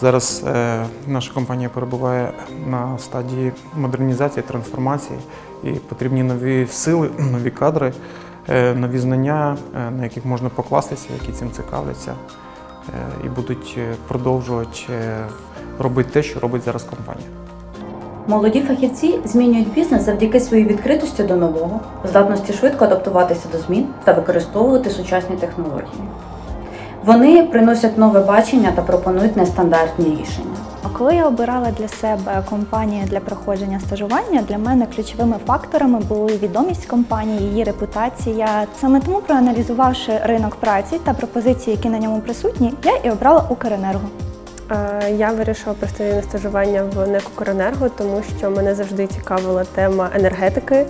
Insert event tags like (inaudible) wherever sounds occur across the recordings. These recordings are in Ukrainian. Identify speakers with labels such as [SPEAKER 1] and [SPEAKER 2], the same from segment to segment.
[SPEAKER 1] Зараз е, наша компанія перебуває на стадії модернізації, трансформації, і потрібні нові сили, (clears throat) нові кадри, е, нові знання, е, на яких можна покластися, які цим цікавляться, і будуть продовжувати робити те, що робить зараз компанія.
[SPEAKER 2] Молоді фахівці змінюють бізнес завдяки своїй відкритості до нового, здатності швидко адаптуватися до змін та використовувати сучасні технології. Вони приносять нове бачення та пропонують нестандартні рішення.
[SPEAKER 3] Коли я обирала для себе компанію для проходження стажування, для мене ключовими факторами були відомість компанії, її репутація. Саме тому, проаналізувавши ринок праці та пропозиції, які на ньому присутні, я і обрала Укренерго.
[SPEAKER 4] Е, Я вирішила пройти на стажування в НЕК «Укренерго», тому що мене завжди цікавила тема енергетики.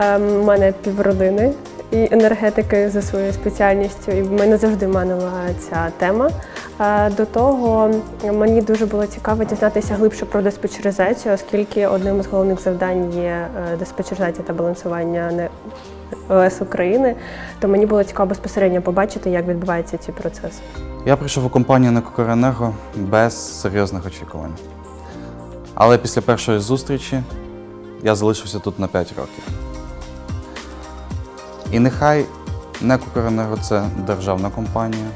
[SPEAKER 4] Е, У мене півродини і енергетики за своєю спеціальністю, і мене завжди манила ця тема. Е, До того мені дуже було цікаво дізнатися глибше про диспетчеризацію, оскільки одним з головних завдань є е, диспетчеризація та балансування не- ОС України, то мені було цікаво безпосередньо побачити, як відбуваються ці процеси.
[SPEAKER 5] Я прийшов у компанію «Некокоренерго» без серйозних очікувань. Але після першої зустрічі я залишився тут на 5 років. І нехай «Некокоренерго» – це державна компанія,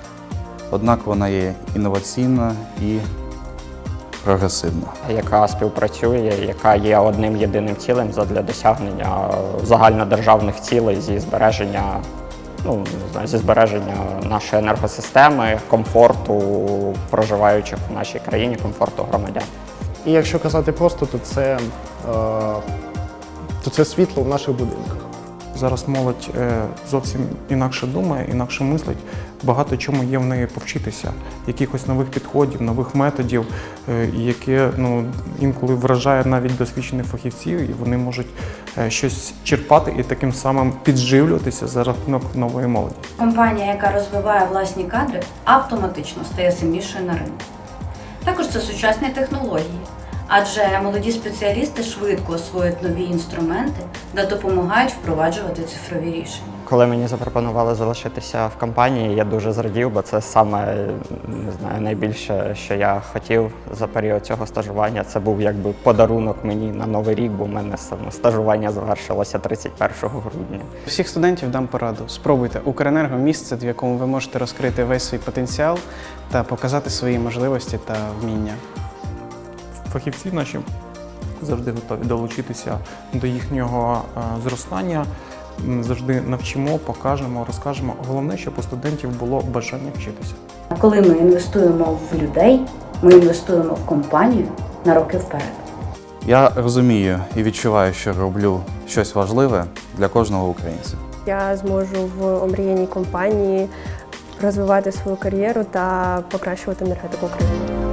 [SPEAKER 5] однак вона є інноваційна і прогресивна.
[SPEAKER 6] яка співпрацює, яка є одним єдиним цілем задля досягнення загальнодержавних цілей зі збереження. Ну, не знаю, зі збереження нашої енергосистеми, комфорту проживаючих в нашій країні, комфорту громадян.
[SPEAKER 7] І якщо казати просто, то це, е, то це світло в наших будинках.
[SPEAKER 1] Зараз молодь е, зовсім інакше думає, інакше мислить. Багато чому є в неї повчитися, якихось нових підходів, нових методів, е, яке ну, інколи вражає навіть досвідчених фахівців, і вони можуть е, щось черпати і таким самим підживлюватися за рахунок нової молоді.
[SPEAKER 2] Компанія, яка розвиває власні кадри, автоматично стає сильнішою на ринку. Також це сучасні технології, адже молоді спеціалісти швидко освоюють нові інструменти та допомагають впроваджувати цифрові рішення.
[SPEAKER 6] Коли мені запропонували залишитися в компанії, я дуже зрадів, бо це саме не знаю, найбільше, що я хотів за період цього стажування. Це був якби подарунок мені на новий рік, бо в мене саме стажування завершилося 31 грудня.
[SPEAKER 8] Всіх студентів дам пораду. Спробуйте Укренерго місце, в якому ви можете розкрити весь свій потенціал та показати свої можливості та вміння.
[SPEAKER 1] Фахівці наші завжди готові долучитися до їхнього е, зростання. Завжди навчимо, покажемо, розкажемо. Головне, щоб у студентів було бажання вчитися.
[SPEAKER 2] Коли ми інвестуємо в людей, ми інвестуємо в компанію на роки вперед.
[SPEAKER 5] Я розумію і відчуваю, що роблю щось важливе для кожного українця.
[SPEAKER 4] Я зможу в омріяній компанії розвивати свою кар'єру та покращувати енергетику України.